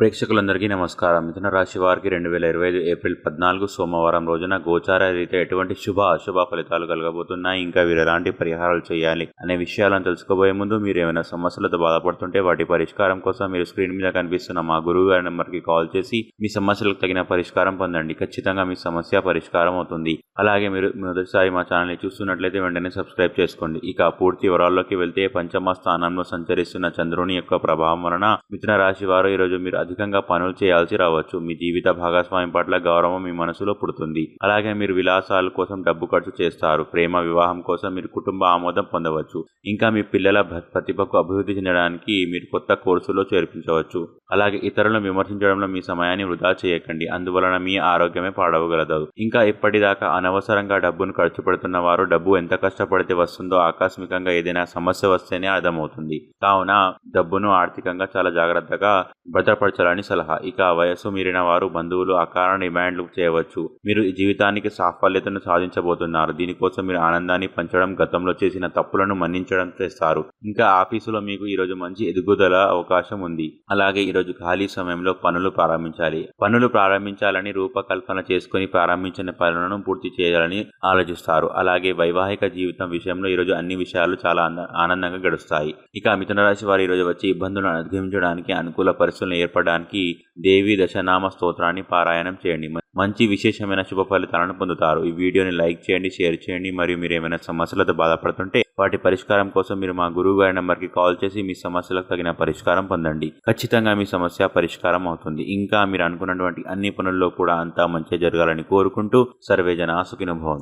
ప్రేక్షకులందరికీ నమస్కారం. మిథున రాశి వారికి రెండు వేల ఇరవై ఐదు ఏప్రిల్ పద్నాలుగు సోమవారం రోజున గోచార రీత్యా ఎటువంటి శుభ అశుభ ఫలితాలు కలగబోతున్నాయి ఇంకా వీరు ఎలాంటి పరిహారాలు చేయాలి అనే విషయాలను తెలుసుకోబోయే ముందు మీరు ఏమైనా సమస్యలతో బాధపడుతుంటే వాటి పరిష్కారం కోసం మీరు స్క్రీన్ మీద కనిపిస్తున్న మా గురువు గారి నెంబర్కి కాల్ చేసి మీ సమస్యలకు తగిన పరిష్కారం పొందండి. ఖచ్చితంగా మీ సమస్య పరిష్కారం అవుతుంది. అలాగే మీరు మొదటిసారి మా ఛానల్ని చూస్తున్నట్లయితే వెంటనే సబ్స్క్రైబ్ చేసుకోండి. ఇక పూర్తి వివరాల్లోకి వెళ్తే పంచమ స్థానంలో సంచరిస్తున్న చంద్రుని యొక్క ప్రభావం వలన మిథున రాశి వారు ఈరోజు మీరు అధికంగా పనులు చేయాల్సి రావచ్చు. మీ జీవిత భాగస్వామి పట్ల గౌరవం మీ మనసులో పుడుతుంది. అలాగే మీరు విలాసాల కోసం డబ్బు ఖర్చు చేస్తారు. ప్రేమ వివాహం కోసం మీరు కుటుంబ ఆమోదం పొందవచ్చు. ఇంకా మీ పిల్లల ప్రతిభకు అభివృద్ధి చెందడానికి మీరు కొత్త కోర్సులో చేర్పించవచ్చు. అలాగే ఇతరులను విమర్శించడంలో మీ సమయాన్ని వృధా చేయకండి. అందువలన మీ ఆరోగ్యమే పాడవగలదు. ఇంకా ఇప్పటిదాకా అనవసరంగా డబ్బును ఖర్చు పెడుతున్న వారు డబ్బు ఎంత కష్టపడితే వస్తుందో ఆకస్మికంగా ఏదైనా సమస్య వస్తేనే అర్థమవుతుంది. కావున డబ్బును ఆర్థికంగా చాలా జాగ్రత్తగా భద్రపరచ భద్రపరచాలని సలహా. ఇక వయస్సు మీరిన వారు బంధువులు అకారణ డిమాండ్లు చేయవచ్చు. మీరు జీవితానికి సాఫల్యతను సాధించబోతున్నారు. దీనికోసం మీరు ఆనందాన్ని పంచడం గతంలో చేసిన తప్పులను మన్నించడం చేస్తారు. ఇంకా ఆఫీసులో మీకు ఈరోజు మంచి ఎదుగుదల అవకాశం ఉంది. అలాగే ఈరోజు ఖాళీ సమయంలో పనులు ప్రారంభించాలి. పనులు ప్రారంభించాలని రూపకల్పన చేసుకుని ప్రారంభించిన పనులను పూర్తి చేయాలని ఆలోచిస్తారు. అలాగే వైవాహిక జీవితం విషయంలో ఈరోజు అన్ని విషయాలు చాలా ఆనందంగా గడుస్తాయి. ఇక మిథున రాశి వారు ఈరోజు వచ్చి ఇబ్బందులను అధిగమించడానికి అనుకూల పరిస్థితులను ఏర్పడడానికి దేవి దశనామ స్తోత్రాన్ని పారాయణం చేయండి. మంచి విశేషమైన శుభ ఫలితాలను పొందుతారు. ఈ వీడియోని లైక్ చేయండి షేర్ చేయండి. మరియు మీరు ఏమైనా సమస్యలతో బాధపడుతుంటే వాటి పరిష్కారం కోసం మీరు మా గురువు గారి నెంబర్కి కాల్ చేసి మీ సమస్యలకు తగిన పరిష్కారం పొందండి. ఖచ్చితంగా మీ సమస్య పరిష్కారం అవుతుంది. ఇంకా మీరు అనుకున్నటువంటి అన్ని పనుల్లో కూడా అంతా మంచి జరగాలని కోరుకుంటూ సర్వేజన సుఖినభవం